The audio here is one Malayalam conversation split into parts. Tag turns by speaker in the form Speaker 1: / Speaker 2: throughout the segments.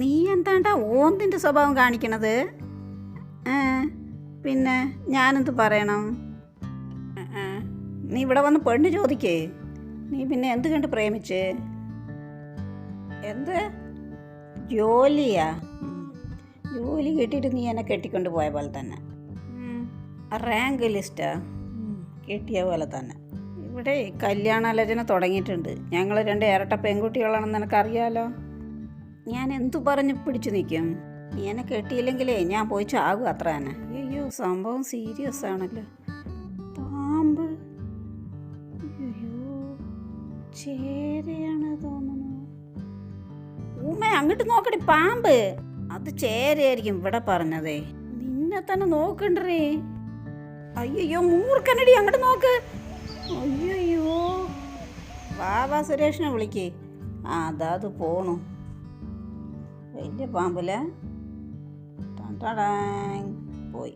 Speaker 1: നീ എന്താണ്ടാ ഓന്തിന്റെ സ്വഭാവം കാണിക്കണത്? പിന്നെ ഞാനെന്ത് പറയണം? നീ ഇവിടെ വന്ന് പെണ്ണ് ചോദിക്കേ. നീ പിന്നെ എന്ത് കണ്ട് പ്രേമിച്ച്? എന്ത്? ജോലിയാ. ജോലി കിട്ടിയിട്ട് നീ എന്നെ കെട്ടിക്കൊണ്ട് പോയ പോലെ തന്നെ. റാങ്ക് ലിസ്റ്റാ. കിട്ടിയ പോലെ തന്നെ. ഇവിടെ കല്യാണാലോചന തുടങ്ങിയിട്ടുണ്ട്. ഞങ്ങൾ രണ്ട് ഇരട്ട പെൺകുട്ടികളാണെന്ന് നിനക്കറിയാലോ? ഞാൻ എന്തു പറഞ്ഞ് പിടിച്ചു നിൽക്കും? നീ എന്നെ കെട്ടിയില്ലെങ്കിലേ ഞാൻ പോയി ചാകും അത്ര തന്നെ അയ്യോ സംഭവം സീരിയസ് ആണല്ലോ. പാമ്പ്. അയ്യോ ചേരയാണ് തോന്നുന്നു. ഊമ അങ്ങോട്ട് നോക്കടി പാമ്പ്. അത് ചേരയായിരിക്കും ഇവിടെ പറഞ്ഞതേ. നിന്നെ തന്നെ നോക്കണ്ടേ അയ്യോ മൂർക്കനടി അങ്ങോട്ട് നോക്ക്. അയ്യോ വാവാ സുരേഷിനെ വിളിക്കേ. ആ അതാ അത് പോണു. വലിയ പാമ്പിലെ പോയി.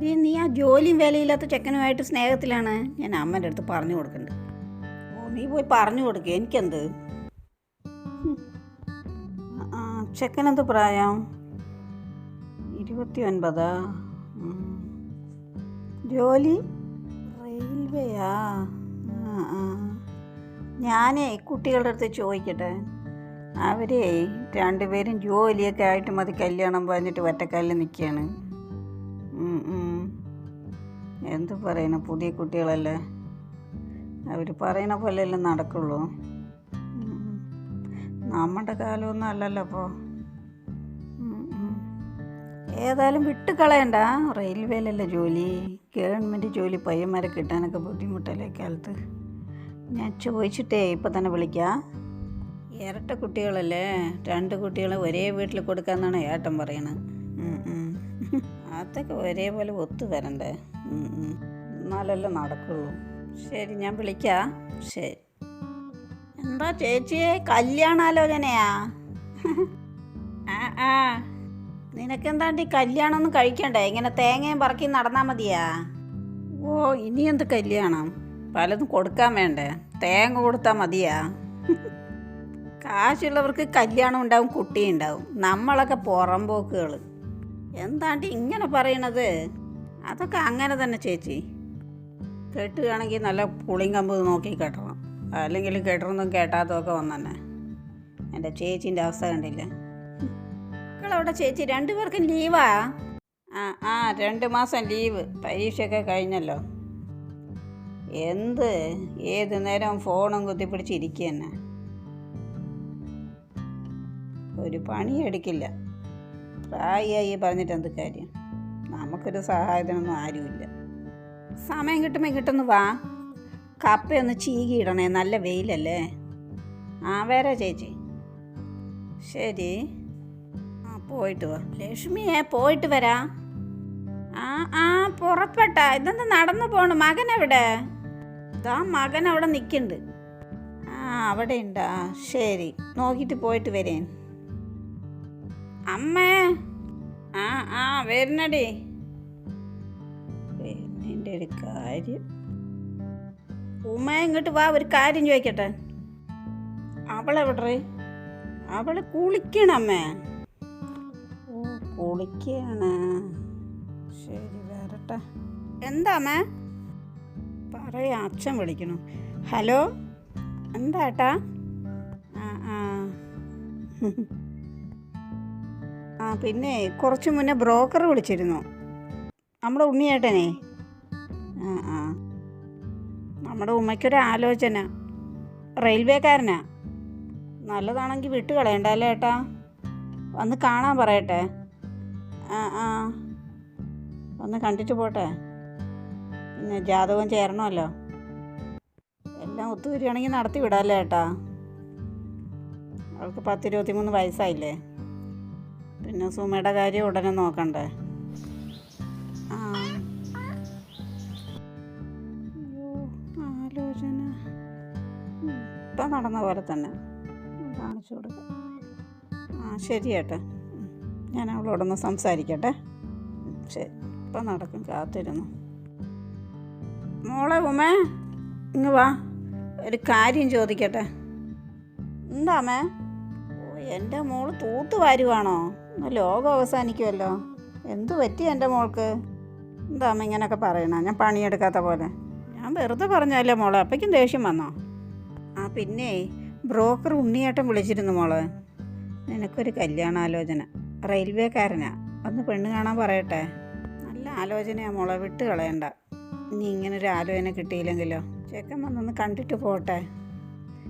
Speaker 1: ദേ നീ ആ ജോലിയും വിലയില്ലാത്ത ചെക്കനുമായിട്ട് സ്നേഹത്തിലാണ് ഞാൻ അമ്മേന്റെ അടുത്ത് പറഞ്ഞു കൊടുക്കുന്നുണ്ട് ഓ നീ പോയി പറഞ്ഞു കൊടുക്കുക എനിക്കെന്ത്? ചെക്കനെന്ത് പ്രായം? ഇരുപത്തി ഒൻപതാ ജോലി? റെയിൽവേയാ? ഞാനേ കുട്ടികളുടെ അടുത്ത് ചോദിക്കട്ടെ? അവരെ രണ്ടുപേരും ജോലിയൊക്കെ ആയിട്ട് മതി. കല്യാണം പറഞ്ഞിട്ട് ഒറ്റക്കാലിൽ നിൽക്കുകയാണ്. എന്ത് പറയണ പുതിയ കുട്ടികളല്ലേ? അവർ പറയണ പോലെയല്ലേ നടക്കുള്ളൂ. നമ്മുടെ കാലമൊന്നും അല്ലല്ലോ അപ്പോൾ ഏതായാലും വിട്ട് കളയണ്ട റെയിൽവേയിലല്ലേ ജോലി. ഗവൺമെന്റ് ജോലി പയ്യന്മാരെ കിട്ടാനൊക്കെ ബുദ്ധിമുട്ടല്ലേ കാലത്ത്? ഞാൻ ചോദിച്ചിട്ടേ ഇപ്പം തന്നെ വിളിക്കാം. ഇരട്ട കുട്ടികളല്ലേ? രണ്ട് കുട്ടികളെ ഒരേ വീട്ടിൽ കൊടുക്കാന്നാണ് ഏട്ടൻ പറയണത്. അതൊക്കെ ഒരേപോലെ ഒത്തു വരണ്ടേ. എന്നാലല്ലേ നടക്കുള്ളൂ. ശരി ഞാൻ വിളിക്കാം. ശരി. എന്താ ചേച്ചിയെ കല്യാണാലോചനയാ? ആ ആ. നിനക്കെന്താണ്ട് ഈ കഴിക്കണ്ടേ? ഇങ്ങനെ തേങ്ങയും പറക്കി നടന്നാൽ മതിയാ? ഓ ഇനി എന്ത് കല്യാണം? പലതും കൊടുക്കാൻ വേണ്ടേ? തേങ്ങ കൊടുത്താൽ മതിയാ? കാശുള്ളവർക്ക് കല്യാണം ഉണ്ടാവും കുട്ടിയും ഉണ്ടാവും. നമ്മളൊക്കെ പുറംപോക്കുകൾ എന്താണ്ട് ഇങ്ങനെ പറയണത്? അതൊക്കെ അങ്ങനെ തന്നെ ചേച്ചി. കെട്ടുകയാണെങ്കിൽ നല്ല പുളിങ്കമ്പ് നോക്കി കെട്ടണം. അല്ലെങ്കിൽ കെട്ടണമെന്നും കേട്ടാത്തതൊക്കെ വന്നെ എന്റെ ചേച്ചീന്റെ അവസ്ഥ കണ്ടില്ലേ. മക്കളവിടെ ചേച്ചി രണ്ടുപേർക്കും ലീവാ? ആ ആ രണ്ട് മാസം ലീവ്. പരീക്ഷയൊക്കെ കഴിഞ്ഞല്ലോ. എന്ത്? ഏത് നേരം ഫോണും കുത്തിപ്പിടിച്ചിരിക്കുക തന്നെ ഒരു പണി എടുക്കില്ല പ്രായമായി പറഞ്ഞിട്ട് എന്ത് കാര്യം? നമുക്കൊരു സഹായത്തിനൊന്നും ആരുമില്ല. സമയം കിട്ടുമ്പോൾ കിട്ടുന്നു വാ. കപ്പയൊന്ന് ചീകിയിടണേ നല്ല വെയിലല്ലേ? ആ വേറെ ചേച്ചി. ശരി. ആ പോയിട്ട് വാ. ലക്ഷ്മിയെ പോയിട്ട് വരാ. ആ ആ പുറപ്പെട്ട. ഇതെന്താ നടന്നു പോണു? മകൻ എവിടെ ഇതാ മകൻ അവിടെ നിൽക്കുന്നുണ്ട് ആ അവിടെ ഉണ്ടാ ശരി. നോക്കിയിട്ട് പോയിട്ട് വരേൻ. അമ്മേ. ആ ആ വരുന്നടി. വരുന്നതിന്റെ ഒരു കാര്യം. ഉമ്മ ഇങ്ങോട്ട് വാ ഒരു കാര്യം ചോദിക്കട്ടെ. അവളെവിടെ അവൾ കുളിക്കണമ്മേ ഓ കുളിക്കാണ്. ശരി വരട്ടെ. അമ്മേ? പറയാ അച്ഛൻ വിളിക്കണം. ഹലോ? എന്താട്ടാ ആ ആ. പിന്നെ കുറച്ച് മുന്നേ ബ്രോക്കർ വിളിച്ചിരുന്നു. നമ്മുടെ ഉണ്ണിയേട്ടനെ. ആ ആ. നമ്മുടെ ഉമ്മയ്ക്കൊരു ആലോചന. റെയിൽവേക്കാരനാ. നല്ലതാണെങ്കിൽ വിട്ട് കളയണ്ടല്ലേ ഏട്ടാ? വന്ന് കാണാൻ പറയട്ടെ. ആ ആ. ഒന്ന് കണ്ടിട്ട് പോട്ടെ. പിന്നെ ജാതകം ചേരണമല്ലോ. എല്ലാം ഒത്തുവരികയാണെങ്കിൽ നടത്തി വിടാമല്ലേ ഏട്ടാ? അവൾക്ക് പത്തിരുപത്തിമൂന്ന് വയസ്സായില്ലേ? പിന്നെ സുമയുടെ കാര്യം ഉടനെ നോക്കണ്ടേ? ആലോചന. ഇപ്പം നടന്ന പോലെ തന്നെ. കാണിച്ചു കൊടുക്കാം. ആ ശരി ഏട്ടാ. ഞാൻ അവളോടൊന്ന് സംസാരിക്കട്ടെ. ശരി. ഇപ്പം നടക്കും കാത്തിരുന്നു. മോളെ ഉമേ ഇങ്ങ് വാ. ഒരു കാര്യം ചോദിക്കട്ടെ. എന്താ മേ ഓ എന്റെ മോൾ തൂത്ത് വാരുവാണോ ലോകം അവസാനിക്കുമല്ലോ എന്തു പറ്റി എന്റെ മോൾക്ക്? എന്താ ഇങ്ങനെയൊക്കെ പറയണ? ഞാൻ പണിയെടുക്കാത്ത പോലെ. ഞാൻ വെറുതെ പറഞ്ഞല്ലേ മോളെ? അപ്പയ്ക്കും ദേഷ്യം വന്നോ? ആ പിന്നെ ബ്രോക്കർ ഉണ്ണിയേട്ടൻ വിളിച്ചിരുന്നു മോളെ. നിനക്കൊരു കല്യാണാലോചന. റെയിൽവേക്കാരനാ. ഒന്ന് പെണ്ണ് കാണാൻ പറയട്ടെ. നല്ല ആലോചനയാ മോളെ. വിട്ട് കളയണ്ട ഇനി ഇങ്ങനെ ഒരു ആലോചന കിട്ടിയില്ലെങ്കിലോ? ചെക്കൻ വന്നൊന്ന് കണ്ടിട്ട് പോട്ടെ.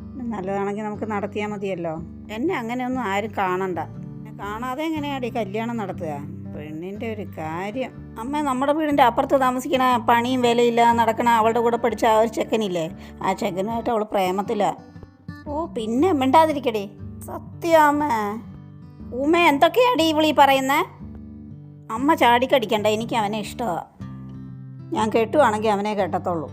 Speaker 1: നല്ലതാണെങ്കിൽ നമുക്ക് നടത്തിയാൽ മതിയല്ലോ. എന്നെ അങ്ങനെയൊന്നും ആരും കാണണ്ട. കാണാതെ എങ്ങനെയാടി കല്യാണം നടത്തുക? പെണ്ണിന്റെ ഒരു കാര്യം. അമ്മ നമ്മുടെ വീടിന്റെ അപ്പുറത്ത് താമസിക്കണ പണിയും വിലയില്ല നടക്കണ അവളുടെ കൂടെ പഠിച്ച ആ ഒരു ചെക്കനില്ലേ? ആ ചെക്കനുമായിട്ട് അവൾ പ്രേമത്തിലാണ് ഓ പിന്നെ മിണ്ടാതിരിക്കടി. സത്യാമ്മ ഉമ്മ എന്തൊക്കെയാടി ഇവളീ പറയുന്നേ? അമ്മ ചാടിക്കടിക്കണ്ട എനിക്ക് അവനെ ഇഷ്ടമാണ് ഞാൻ കെട്ടുവാണെങ്കിൽ അവനെ കെട്ടത്തുള്ളൂ.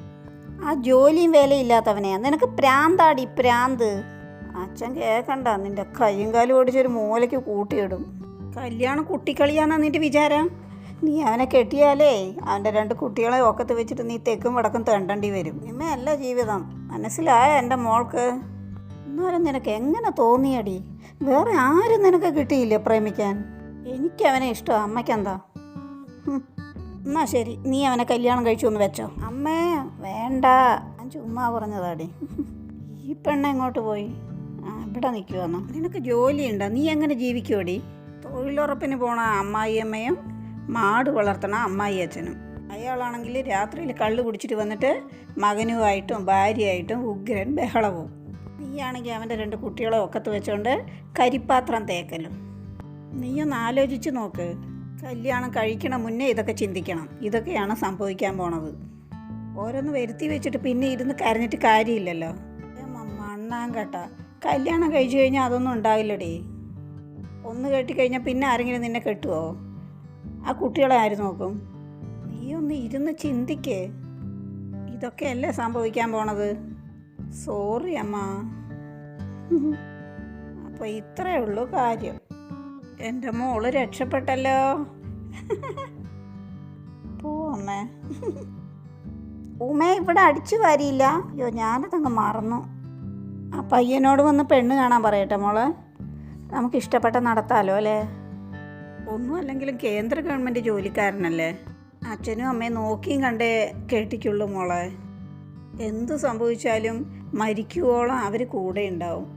Speaker 1: ആ ജോലിയും വിലയില്ലാത്തവനെയാണ് നിനക്ക് പ്രാന്താടി പ്രാന്ത്. അച്ഛൻ കേൾക്കണ്ട നിന്റെ കയ്യും കാലും ഓടിച്ചൊരു മൂലയ്ക്ക് കൂട്ടിയിടും. കല്യാണം കുട്ടിക്കളിയാന്നാ നിന്റെ വിചാരം? നീ അവനെ കെട്ടിയാലേ അവന്റെ രണ്ട് കുട്ടികളെ ഒക്കത്ത് വെച്ചിട്ട് നീ തെക്കും വടക്കും തേണ്ടേണ്ടി വരും. ഇമ്മയല്ല ജീവിതം. മനസ്സിലായ എന്റെ മോൾക്ക്? എന്നാലും നിനക്ക് എങ്ങനെ തോന്നിയടി? വേറെ ആരും നിനക്ക് കിട്ടിയില്ലേ പ്രേമിക്കാൻ? എനിക്കവനെ ഇഷ്ടമാണ് അമ്മയ്ക്കെന്താ. എന്നാ ശരി നീ അവനെ കല്യാണം കഴിച്ചു എന്ന് വെച്ചോ. അമ്മേ വേണ്ട. ഞാൻ ചുമ്മാ പറഞ്ഞതാടി. ഈ പെണ്ണ എങ്ങോട്ട് പോയി? ഇവിടെ നിൽക്കുവാന്നോ? നിനക്ക് ജോലിയുണ്ടോ? നീ എങ്ങനെ ജീവിക്കുവടി? തൊഴിലുറപ്പിന് പോണ അമ്മായിയമ്മയും മാട് വളർത്തണ അമ്മായി അച്ഛനും അയാളാണെങ്കിൽ രാത്രിയിൽ കള്ള് കുടിച്ചിട്ട് വന്നിട്ട് മകനുമായിട്ടും ഭാര്യയായിട്ടും ഉഗ്രൻ ബഹളവും. നീയാണെങ്കിൽ അവന്റെ രണ്ട് കുട്ടികളെ ഒക്കത്ത് വെച്ചുകൊണ്ട് കരിപ്പാത്രം തേക്കലും. നീയൊന്ന് ആലോചിച്ച് നോക്ക്. കല്യാണം കഴിക്കണം മുന്നേ ഇതൊക്കെ ചിന്തിക്കണം. ഇതൊക്കെയാണ് സംഭവിക്കാൻ പോണത്. ഓരോന്ന് വരുത്തി വെച്ചിട്ട് പിന്നെ ഇരുന്ന് കരഞ്ഞിട്ട് കാര്യമില്ലല്ലോ. മണ്ണാങ്കട്ട. കേട്ട കല്യാണം കഴിച്ചു കഴിഞ്ഞാൽ അതൊന്നും ഉണ്ടാവില്ലടി. ഒന്ന് കെട്ടിക്കഴിഞ്ഞാൽ പിന്നെ ആരെങ്കിലും നിന്നെ കെട്ടുമോ ആ കുട്ടികളെ ആര് നോക്കും? നീ ഒന്ന് ഇരുന്ന് ചിന്തിക്കേ. ഇതൊക്കെയല്ലേ സംഭവിക്കാൻ പോണത്? സോറി അമ്മ. അപ്പോൾ ഇത്രയേ ഉള്ളൂ കാര്യം. എന്റെ മോൾ രക്ഷപ്പെട്ടല്ലോ. പോ അമ്മേ. ഉമ്മ ഇവിടെ അടിച്ചു വരിയില്ല. അയ്യോ ഞാനതങ്ങ് മറന്നു. ആ പയ്യനോട് വന്ന് പെണ്ണ് കാണാൻ പറയട്ടെ മോളെ. നമുക്ക് ഇഷ്ടപ്പെട്ട നടത്താലോ അല്ലേ? ഒന്നും അല്ലെങ്കിലും കേന്ദ്ര ഗവൺമെന്റ് ജോലിക്കാരനല്ലേ? അച്ഛനും അമ്മയും നോക്കിയും കണ്ടേ കേട്ടിക്കുള്ളൂ മോളെ. എന്ത് സംഭവിച്ചാലും മരിക്കുവോളം അവർ കൂടെ ഉണ്ടാവും.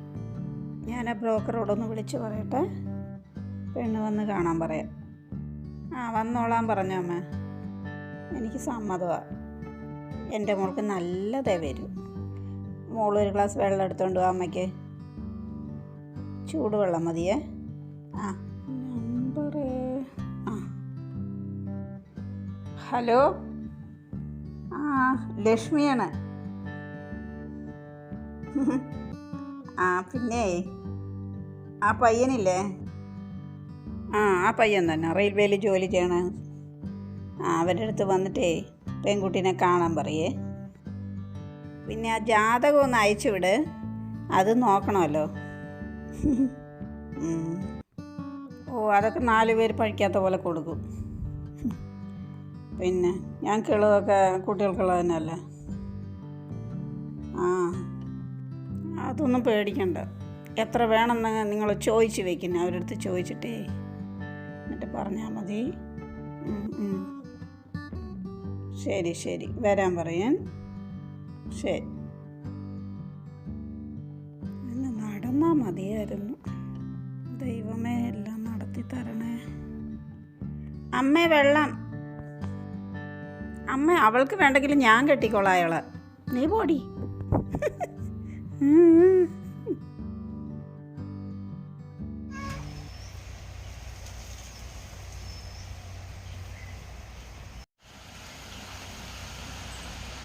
Speaker 1: ഞാൻ ആ ബ്രോക്കറോടൊന്ന് വിളിച്ച് പറയട്ടെ. പെണ്ണ് വന്ന് കാണാൻ പറയാം. ആ വന്നോളാൻ പറഞ്ഞോ അമ്മ. എനിക്ക് സമ്മതമാണ് എന്റെ മോൾക്ക് നല്ലതേ വരും. മോൾ ഒരു ഗ്ലാസ് വെള്ളം എടുത്തോണ്ട് വാ അമ്മയ്ക്ക്. ചൂടുവെള്ളം മതിയേ. ആ. നമ്പർ ആ. ഹലോ? ആ ലക്ഷ്മിയാണ്. ആ പിന്നെ? ആ പയ്യനില്ലേ? ആ ആ പയ്യൻ തന്നെ. റെയിൽവേയിൽ ജോലി ചെയ്യണ. ആ അവരുടെ അടുത്ത് വന്നിട്ടേ പെൺകുട്ടീനെ കാണാൻ പറയേ. പിന്നെ ആ ജാതകം ഒന്ന് അയച്ചു വിട്. അത് നോക്കണമല്ലോ. ഓ അതൊക്കെ നാല് പേര് പഠിക്കാത്ത പോലെ കൊടുക്കും. പിന്നെ ഞങ്ങൾക്കുള്ളതൊക്കെ കുട്ടികൾക്കുള്ളത് തന്നെയല്ലേ ആ അതൊന്നും പേടിക്കണ്ട. എത്ര വേണമെന്ന് നിങ്ങൾ ചോദിച്ച് വെക്കുന്നു അവരടുത്ത് ചോദിച്ചിട്ടേ എന്നിട്ട് പറഞ്ഞാൽ മതി. ശരി ശരി. വരാൻ പറയാൻ ശരി. ഇന്ന് നടന്നാ മതിയായിരുന്നു. ദൈവമേ എല്ലാം നടത്തി തരണേ. അമ്മ വെള്ളം. അമ്മ അവൾക്ക് വേണ്ടെങ്കിൽ ഞാൻ കെട്ടിക്കോളാം അയാളെ. നീ പോടി.